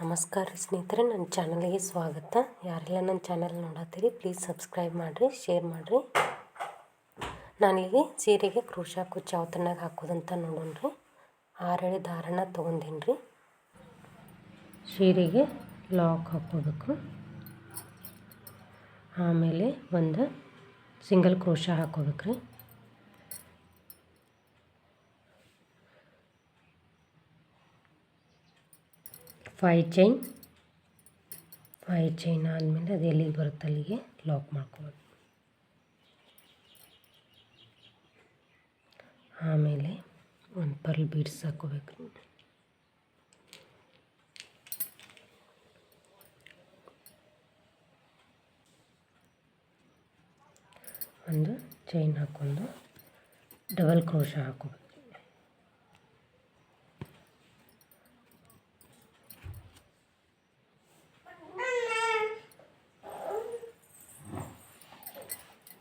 ನಮಸ್ಕಾರ ರೀ ಸ್ನೇಹಿತರೆ, ನನ್ನ ಚಾನಲ್ಗೆ ಸ್ವಾಗತ. ಯಾರೆಲ್ಲ ನನ್ನ ಚಾನಲ್ ನೋಡತ್ತೀರಿ ಪ್ಲೀಸ್ ಸಬ್ಸ್ಕ್ರೈಬ್ ಮಾಡಿರಿ ಶೇರ್ ಮಾಡಿರಿ. ನಾನೀಗ ಸೀರೆಗೆ ಕ್ರೋಶಾ ಕುಚ್ಚು ಯಾವ ಹಾಕೋದಂತ ನೋಡೋಣ ರೀ ಆರೇಳಿ ದಾರನ ತೊಗೊಂಡೇನಿ ರೀ. ಸೀರೆಗೆ ಲಾಕ್ ಹಾಕೋಬೇಕು ಆಮೇಲೆ ಒಂದು ಸಿಂಗಲ್ ಕ್ರೋಶ ಹಾಕೋಬೇಕು ರೀ. ಫೈ ಚೈನ್ ಫೈ ಚೈನ್ ಆದಮೇಲೆ ಅದು ಎಲ್ಲಿಗೆ ಬರುತ್ತೆ ಅಲ್ಲಿಗೆ? ಲಾಕ್ ಮಾಡ್ಕೋಬೇಕು. ಆಮೇಲೆ ಒಂದು ಪರ್ಲ್ ಬೀಡ್ಸ್ ಹಾಕೋಬೇಕು ಒಂದು ಚೈನ್ ಹಾಕ್ಕೊಂಡು ಡಬಲ್ ಕ್ರೋಶ ಹಾಕೋಬೇಕು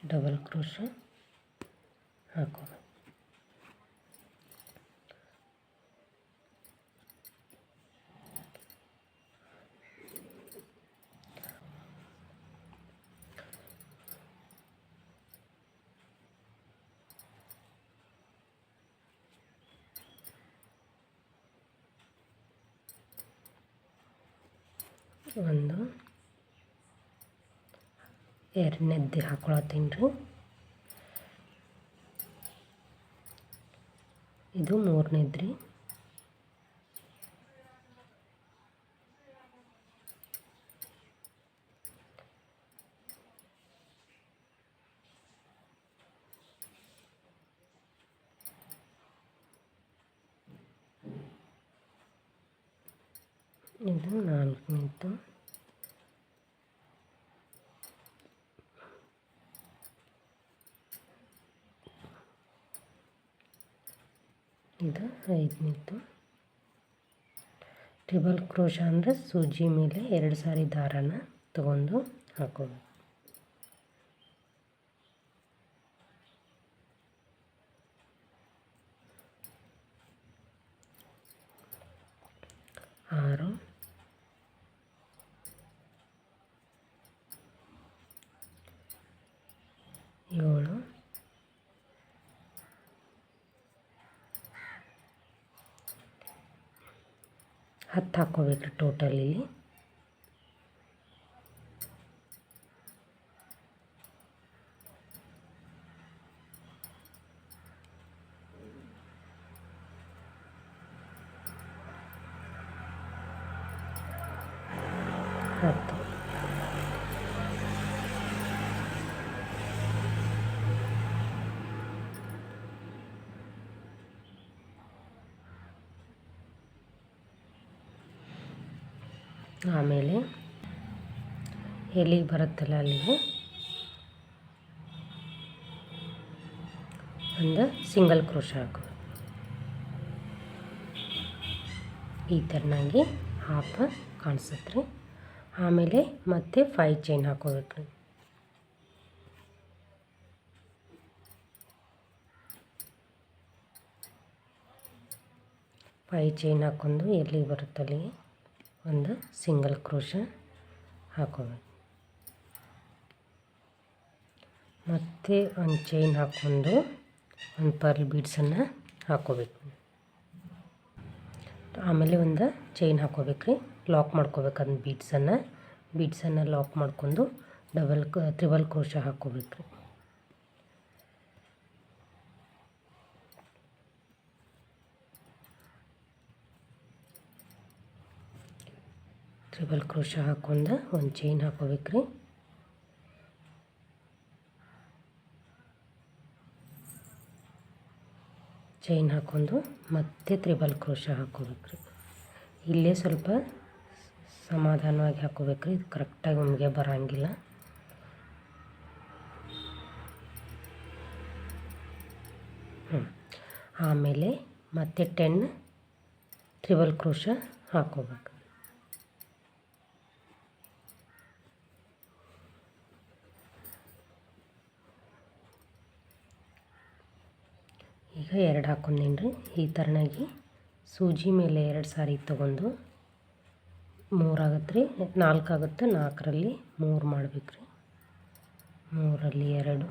ಡಬಲ್ ಕ್ರೋಶ ಹಾಕೋಬೇಕು ಒಂದು ಎರಡನೇದ್ದು ಹಾಕೊಳತ್ತೀನಿ ರೀ. ಇದು ಮೂರನೇದು ರೀ. ಇದು ನಾಲ್ಕನೇದು ಇದು ಐದನೇದು. ಟ್ರಿಬಲ್ ಕ್ರೋಶ ಅಂದರೆ ಸೂಜಿ ಮೇಲೆ ಎರಡು ಸಾರಿ ದಾರನ ತಗೊಂಡು ಹಾಕೋಬೇಕು. ಹತ್ತು ಹಾಕ್ಕೋಬೇಕು ಟೋಟಲ್ ಇಲ್ಲಿ ಹತ್ತು ಆಮೇಲೆ ಎಲ್ಲಿಗೆ ಬರುತ್ತಲ್ಲ ಅಲ್ಲಿಗೆ? ಒಂದು ಸಿಂಗಲ್ ಕ್ರೋಶ ಹಾಕು. ಈ ಥರನಾಗಿ ಹಾಫ ಕಾಣಿಸುತ್ತೆ. ಆಮೇಲೆ ಮತ್ತೆ ಫೈ ಚೈನ್ ಹಾಕೋಬೇಕು. ಫೈ ಚೈನ್ ಹಾಕೊಂಡು ಎಲ್ಲಿಗೆ ಬರುತ್ತೆ ಅಲ್ಲಿಗೆ. ಒಂದು ಸಿಂಗಲ್ ಕ್ರೋಶ ಹಾಕೋಬೇಕು ಮತ್ತು ಒಂದು ಚೈನ್ ಹಾಕ್ಕೊಂಡು ಒಂದು ಪರ್ಲ್ ಬೀಡ್ಸನ್ನು ಹಾಕೋಬೇಕು. ಆಮೇಲೆ ಒಂದು ಚೈನ್ ಹಾಕೋಬೇಕು ರೀ. ಲಾಕ್ ಮಾಡ್ಕೋಬೇಕು ಅದನ್ನ ಬೀಡ್ಸನ್ನು. ಬೀಡ್ಸನ್ನು ಲಾಕ್ ಮಾಡ್ಕೊಂಡು ಡಬಲ್ ತ್ರಿಬಲ್ ಕ್ರೋಶ ಹಾಕೋಬೇಕು ರೀ. ಟ್ರಿಬಲ್ ಕ್ರೋಶ ಹಾಕೊಂಡು ಒಂದು ಚೈನ್ ಹಾಕೋಬೇಕು ರೀ ಚೈನ್ ಹಾಕೊಂಡು ಮತ್ತೆ ತ್ರಿಬಲ್ ಕ್ರೋಶ ಹಾಕೋಬೇಕು ರೀ ಇಲ್ಲೇ ಸ್ವಲ್ಪ ಸಮಾಧಾನವಾಗಿ ಹಾಕೋಬೇಕು ರೀ ಇದು ಕರೆಕ್ಟಾಗಿ ನಮಗೆ ಬರೋಂಗಿಲ್ಲ. ಆಮೇಲೆ ಮತ್ತೆ ಟೆನ್ ತ್ರಿಬಲ್ ಕ್ರೋಶ ಹಾಕೋಬೇಕು. ಈಗ ಎರಡು ಹಾಕೊಂಡೀನಿ ರೀ ಈ ಥರನಾಗಿ ಸೂಜಿ ಮೇಲೆ ಎರಡು ಸಾರಿ ತೊಗೊಂಡು ಮೂರಾಗತ್ತೆ ರೀ ನಾಲ್ಕು ಆಗುತ್ತೆ ನಾಲ್ಕರಲ್ಲಿ ಮೂರು ಮಾಡಬೇಕು ರೀ ಮೂರಲ್ಲಿ ಎರಡು,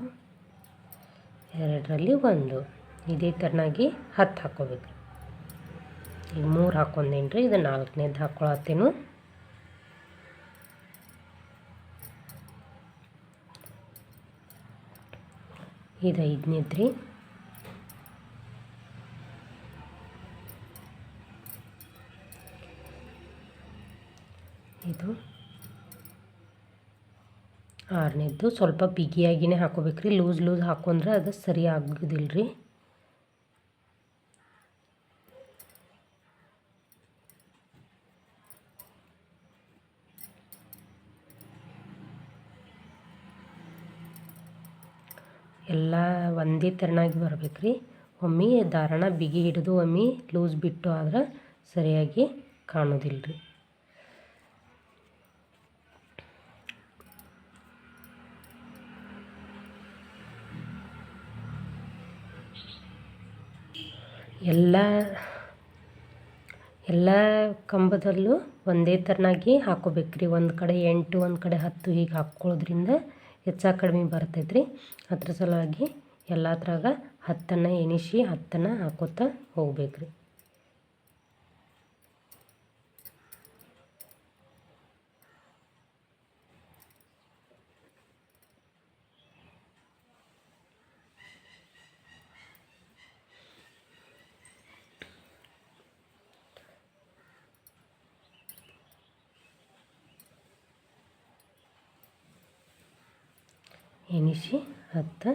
ಎರಡರಲ್ಲಿ ಒಂದು. ಇದೇ ಥರನಾಗಿ ಹತ್ತು ಹಾಕ್ಕೋಬೇಕು ಈಗ ಮೂರು ಹಾಕ್ಕೊಂಡೇನಿ ರೀ ಇದು ನಾಲ್ಕನೇದು ಹಾಕ್ಕೊಳತ್ತೇನು ಇದು ಐದನೇದು ರೀ ಇದು ಆರನೇದ್ದು ಸ್ವಲ್ಪ ಬಿಗಿಯಾಗಿನೇ ಹಾಕೋಬೇಕು ರೀ ಲೂಸ್ ಲೂಸ್ ಹಾಕೊಂಡ್ರೆ ಅದು ಸರಿ ಆಗೋದಿಲ್ಲ ರೀ ಎಲ್ಲ ಒಂದೇ ತೆರನಾಗಿ ಬರಬೇಕು ರೀ ಒಮ್ಮೆ ದಾರಣ ಬಿಗಿ ಹಿಡಿದು ಒಮ್ಮೆ ಲೂಸ್ ಬಿಟ್ಟು ಆದ್ರೆ ಸರಿಯಾಗಿ ಕಾಣೋದಿಲ್ಲ ರೀ ಎಲ್ಲ ಎಲ್ಲ ಕಂಬದಲ್ಲೂ ಒಂದೇ ಥರನಾಗಿ ಹಾಕ್ಕೋಬೇಕು ರೀ ಒಂದು ಕಡೆ ಎಂಟು, ಒಂದು ಕಡೆ ಹತ್ತು ಹೀಗೆ ಹಾಕ್ಕೊಳ್ಳೋದ್ರಿಂದ ಹೆಚ್ಚು ಕಡಿಮೆ ಬರ್ತೈತೆ ರೀ ಅದ್ರ ಸಲುವಾಗಿ ಎಲ್ಲದ್ರಾಗ ಹತ್ತನ್ನು ಎಣಿಸಿ ಹತ್ತನ್ನು ಹಾಕೋತಾ ಹೋಗ್ಬೇಕು ರೀ ಎಣಿಸಿ ಹತ್ತು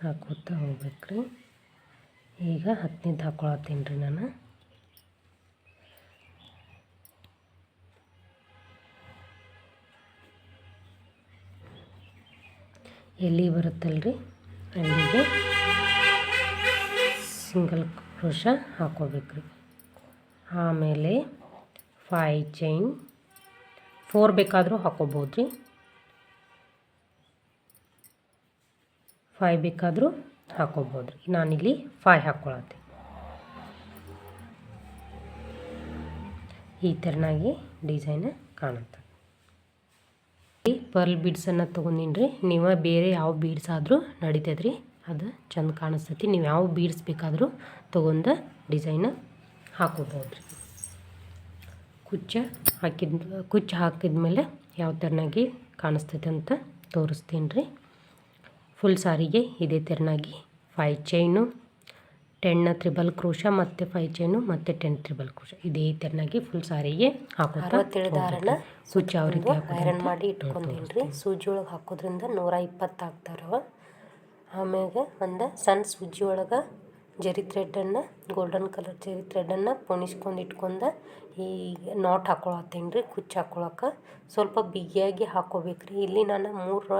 ಹಾಕೋತಾ ಹೋಗ್ಬೇಕು ರೀ ಈಗ ಹತ್ತನೇದು ಹಾಕೊಳತ್ತೀನಿ ರೀ ನಾನು. ಎಲ್ಲಿ ಬರುತ್ತಲ್ಲ ರೀ ಅಲ್ಲಿಗೆ ಸಿಂಗಲ್ ಕ್ರೋಶ ಹಾಕೋಬೇಕು ರೀ ಆಮೇಲೆ ಫೈ ಚೈನ್ ಫೋರ್ ಬೇಕಾದರೂ ಹಾಕೋಬೋದು ರೀ ಫೈ ಬೇಕಾದರೂ ಹಾಕೋಬೋದು. ರೀ ನಾನಿಲ್ಲಿ ಫೈ ಹಾಕ್ಕೊಳತ್ತೆ ಈ ಥರನಾಗಿ ಡಿಸೈನ್ ಕಾಣುತ್ತೆ. ಪರ್ಲ್ ಬೀಡ್ಸನ್ನು ತೊಗೊಂಡಿನಿ ರೀ ನೀವು ಬೇರೆ ಯಾವ ಬೀಡ್ಸ್ ಆದರೂ ನಡೀತದೆ ರೀ ಅದು ಚಂದ ಕಾಣಿಸ್ತೈತಿ. ನೀವು ಯಾವ ಬೀಡ್ಸ್ ಬೇಕಾದರೂ ತೊಗೊಂಡು ಡಿಸೈನ್ ಹಾಕೋಬೋದು ರೀ ಕುಚ್ಚ ಹಾಕಿದ, ಕುಚ್ಚು ಹಾಕಿದ್ಮೇಲೆ ಯಾವ ಥರನಾಗಿ ಕಾಣಿಸ್ತೈತೆ ಅಂತ ತೋರಿಸ್ತೀನಿ ರೀ ಫುಲ್ ಸಾರಿಗೆ ಇದೇ ಥರನಾಗಿ ಫೈ ಚೈನು ಟೆನ್ನ ತ್ರಿಬಲ್ ಕ್ರೋಶ ಮತ್ತು ಫೈ ಚೈನು ಮತ್ತು ಟೆನ್ ತ್ರಿಬಲ್ ಕ್ರೋಶ. ಇದೇ ಥರನಾಗಿ ಫುಲ್ ಸಾರಿಗೆ ಹಾಕೋತಾ ದಾರನ ಯಾವ ರೀತಿ ಐರನ್ ಮಾಡಿ ಇಟ್ಕೊಂಡೀನಿ ರೀ ಸೂಜಿ ಒಳಗೆ ಹಾಕೋದ್ರಿಂದ ನೂರ ಇಪ್ಪತ್ತು ಆಗ್ತಾರವ. ಆಮ್ಯಾಗ ಒಂದು ಸಣ್ಣ ಸೂಜಿ ಒಳಗೆ ಜರಿ ಥ್ರೆಡನ್ನು ಗೋಲ್ಡನ್ ಕಲರ್ ಜರಿ ಥ್ರೆಡನ್ನು ಪೊಣಿಸ್ಕೊಂಡು ಇಟ್ಕೊಂಡು ಈ ನಾಟ್ ಹಾಕೊಳತ್ತೇನೆ ರೀ ಕುಚ್ಚು ಹಾಕೊಳಕ್ಕೆ ಸ್ವಲ್ಪ ಬಿಗಿಯಾಗಿ ಹಾಕೋಬೇಕು ರೀ ಇಲ್ಲಿ ನಾನು ಮೂರು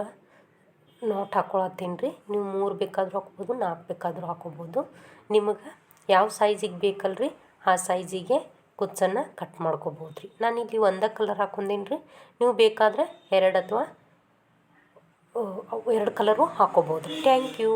ನಾಟ್ ಹಾಕೊಳತ್ತೀನಿ ರೀ ನೀವು ಮೂರು ಬೇಕಾದರೂ ಹಾಕ್ಬೋದು, ನಾಲ್ಕು ಬೇಕಾದರೂ ಹಾಕೋಬೋದು. ನಿಮಗೆ ಯಾವ ಸೈಜಿಗೆ ಬೇಕಲ್ರಿ, ಆ ಸೈಜಿಗೆ ಕುಚ್ಚನ್ನು ಕಟ್ ಮಾಡ್ಕೋಬೋದು ರೀ ನಾನು ಇಲ್ಲಿ ಒಂದೇ ಕಲರ್ ಹಾಕೊಂಡೀನಿ ರೀ ನೀವು ಬೇಕಾದರೆ ಎರಡು ಅಥವಾ ಎರಡು ಕಲರು ಹಾಕೋಬೋದು ಥ್ಯಾಂಕ್ ಯು